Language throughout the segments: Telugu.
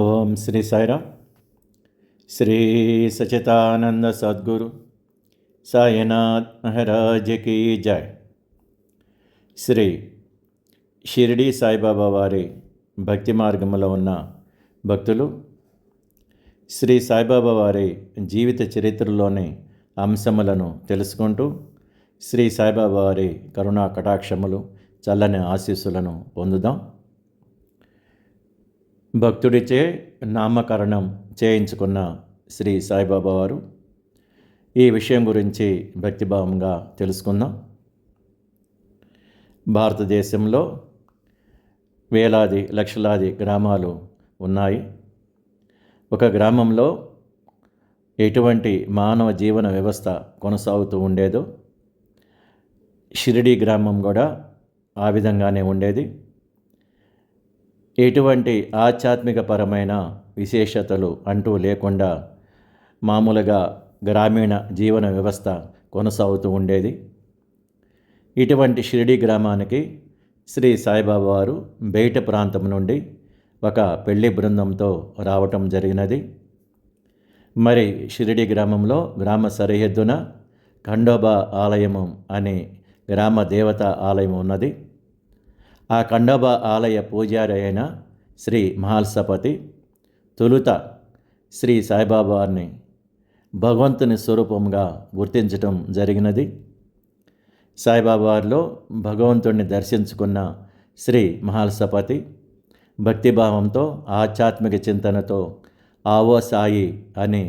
ఓం శ్రీ సాయిరామ్. శ్రీ సచితానంద సద్గురు సాయినాథ్ మహారాజ్ కీ జై. శ్రీ షిరిడి సాయిబాబా వారి భక్తి మార్గంలో ఉన్న భక్తులు శ్రీ సాయిబాబా వారి జీవిత చరిత్రలోని అంశములను తెలుసుకుంటూ శ్రీ సాయిబాబా వారి కరుణా కటాక్షములు చల్లని ఆశీస్సులను పొందుదాం. భక్తుడిచే నామకరణం చేయించుకున్న శ్రీ సాయిబాబా వారు. ఈ విషయం గురించి భక్తిభావంగా తెలుసుకుందాం. భారతదేశంలో వేలాది లక్షలాది గ్రామాలు ఉన్నాయి. ఒక గ్రామంలో ఎటువంటి మానవ జీవన వ్యవస్థ కొనసాగుతూ ఉండేదో షిరిడి గ్రామం కూడా ఆ విధంగానే ఉండేది. ఎటువంటి ఆధ్యాత్మికపరమైన విశేషతలు అంటూ లేకుండా మామూలుగా గ్రామీణ జీవన వ్యవస్థ కొనసాగుతూ ఉండేది. ఇటువంటి షిరిడి గ్రామానికి శ్రీ సాయిబాబా వారు బయట ప్రాంతం నుండి ఒక పెళ్ళి బృందంతో రావటం జరిగినది. మరి షిరిడి గ్రామంలో గ్రామ సరిహద్దున ఖండోబా ఆలయము అనే గ్రామ దేవత ఆలయం ఉన్నది. ఆ ఖండోబా ఆలయ పూజారి అయిన శ్రీ మహాల్సపతి తొలుత శ్రీ సాయిబాబాని భగవంతుని స్వరూపంగా గుర్తించటం జరిగినది. సాయిబాబాలో భగవంతుడిని దర్శించుకున్న శ్రీ మహాల్సపతి భక్తిభావంతో ఆధ్యాత్మిక చింతనతో ఆవో సాయి అని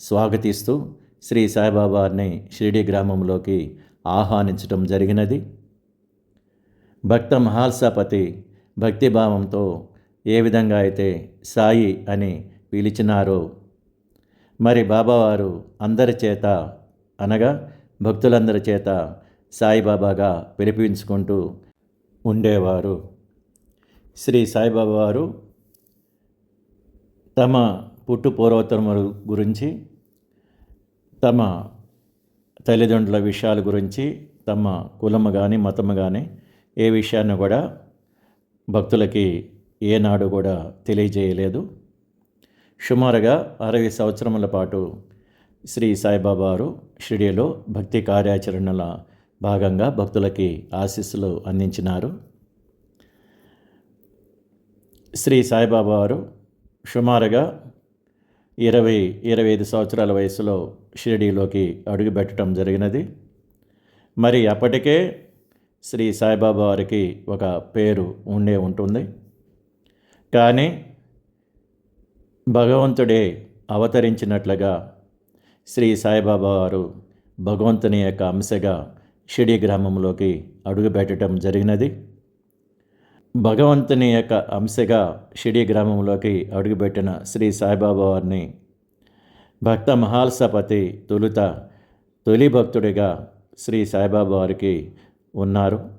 స్వాగతిస్తూ శ్రీ సాయిబాబాని షిరిడి గ్రామంలోకి ఆహ్వానించడం జరిగినది. భక్త మహాల్సపతి భక్తిభావంతో ఏ విధంగా అయితే సాయి అని పిలిచినారో మరి బాబావారు అందరి చేత అనగా భక్తులందరి చేత సాయిబాబాగా పిలిపించుకుంటూ ఉండేవారు. శ్రీ సాయిబాబా వారు తమ పుట్టు పూర్వోత్తరముల గురించి తమ తల్లిదండ్రుల విషయాల గురించి తమ కులము కానీ మతము కానీ ఏ విషయాన్ని కూడా భక్తులకి ఏనాడు కూడా తెలియజేయలేదు. సుమారుగా అరవై సంవత్సరముల పాటు శ్రీ సాయిబాబా వారు షిరిడిలో భక్తి కార్యాచరణల భాగంగా భక్తులకి ఆశీస్సులు అందించినారు. శ్రీ సాయిబాబా వారు సుమారుగా ఇరవై ఇరవై ఐదు సంవత్సరాల వయసులో షిరిడీలోకి అడుగుపెట్టడం జరిగినది. మరి అప్పటికే శ్రీ సాయిబాబా వారికి ఒక పేరు ఉండే ఉంటుంది. కానీ భగవంతుడే అవతరించినట్లుగా శ్రీ సాయిబాబా వారు భగవంతుని యొక్క అంశగా షిడి గ్రామంలోకి అడుగుపెట్టడం జరిగినది. భగవంతుని యొక్క అంశగా షిడి గ్రామంలోకి అడుగుపెట్టిన శ్రీ సాయిబాబా వారిని భక్త మహాల్సపతి తొలుత తొలి భక్తుడిగా శ్రీ సాయిబాబా వారికి ఉన్నారు.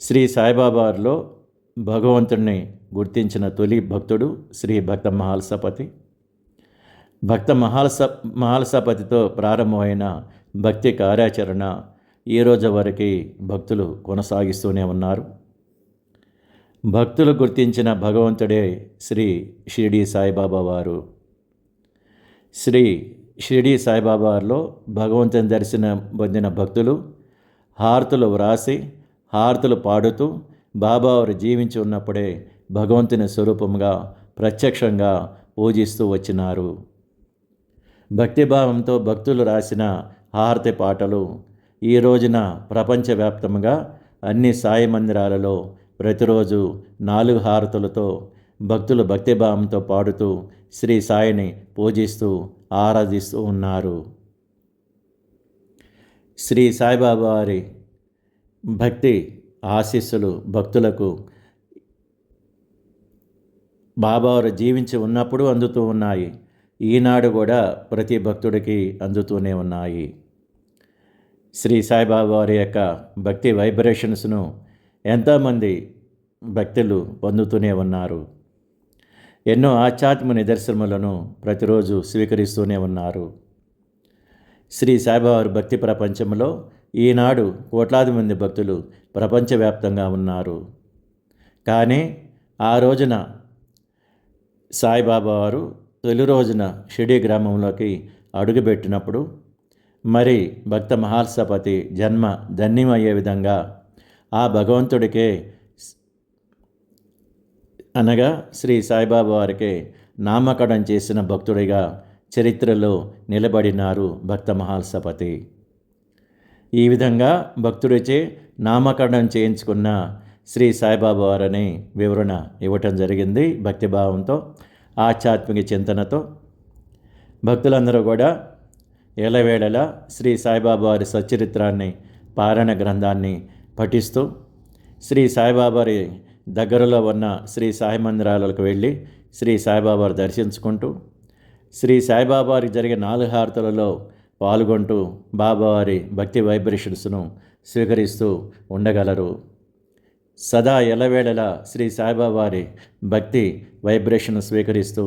శ్రీ సాయిబాబాలో భగవంతుడిని గుర్తించిన తొలి భక్తుడు శ్రీ భక్త మహాల్సపతి. భక్త మహాల్స మహాల్సపతితో ప్రారంభమైన భక్తి కార్యాచరణ ఈ రోజు వరకు భక్తులు కొనసాగిస్తూనే ఉన్నారు. భక్తులు గుర్తించిన భగవంతుడే శ్రీ షిరిడి సాయిబాబా వారు. శ్రీ షిరిడి వారిలో భగవంతుని దర్శనం పొందిన భక్తులు హారతులు వ్రాసి హారతులు పాడుతూ బాబావారు జీవించి ఉన్నప్పుడే భగవంతుని స్వరూపంగా ప్రత్యక్షంగా పూజిస్తూ వచ్చినారు. భక్తిభావంతో భక్తులు రాసిన హారతి పాటలు ఈ రోజున ప్రపంచవ్యాప్తంగా అన్ని సాయి మందిరాలలో ప్రతిరోజు నాలుగు హారతులతో భక్తులు భక్తిభావంతో పాడుతూ శ్రీ సాయిని పూజిస్తూ ఆరాధిస్తూ ఉన్నారు. శ్రీ సాయిబాబా వారి భక్తి ఆశీస్సులు భక్తులకు బాబావారు జీవించి ఉన్నప్పుడు అందుతూ ఉన్నాయి. ఈనాడు కూడా ప్రతి భక్తుడికి అందుతూనే ఉన్నాయి. శ్రీ సాయిబాబా వారి యొక్క భక్తి వైబ్రేషన్స్ను ఎంతోమంది భక్తులు పొందుతూనే ఉన్నారు. ఎన్నో ఆధ్యాత్మ నిదర్శనములను ప్రతిరోజు స్వీకరిస్తూనే ఉన్నారు. శ్రీ సాయిబాబా భక్తి ప్రపంచంలో ఈనాడు కోట్లాది మంది భక్తులు ప్రపంచవ్యాప్తంగా ఉన్నారు. కానీ ఆ రోజున సాయిబాబా వారు తొలి రోజున షిడి గ్రామంలోకి అడుగుపెట్టినప్పుడు మరి భక్త మహాల్సపతి జన్మ ధన్యమయ్యే విధంగా ఆ భగవంతుడికే అనగా శ్రీ సాయిబాబా వారికి నామకరణం చేసిన భక్తుడిగా చరిత్రలో నిలబడినారు భక్త మహాల్సపతి ఈ విధంగా భక్తుడిచే నామకరణం చేయించుకున్న శ్రీ సాయిబాబా వారని వివరణ ఇవ్వటం జరిగింది భక్తిభావంతో ఆధ్యాత్మిక చింతనతో. భక్తులందరూ కూడా ఎలవేళలా శ్రీ సాయిబాబా వారి సచ్చరిత్రాన్ని పారణ గ్రంథాన్ని పఠిస్తూ శ్రీ సాయిబాబారి దగ్గరలో ఉన్న శ్రీ సాయి మందిరాలకు వెళ్ళి శ్రీ సాయిబాబాను దర్శించుకుంటూ శ్రీ సాయిబాబాకి జరిగే నాలుగు హారతులలో పాల్గొంటూ బాబావారి భక్తి వైబ్రేషన్స్ను స్వీకరిస్తూ ఉండగలరు. సదా ఎలవేళలా శ్రీ సాయిబాబారి భక్తి వైబ్రేషన్ స్వీకరిస్తూ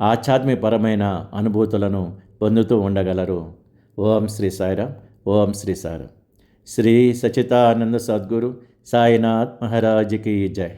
ఆధ్యాత్మికపరమైన అనుభూతులను పొందుతూ ఉండగలరు. ఓం శ్రీ సాయిరామ్ ఓం శ్రీ సాయిరామ్ శ్రీ సచితానంద సద్గురు సాయినాథ్ మహారాజ్కి జై.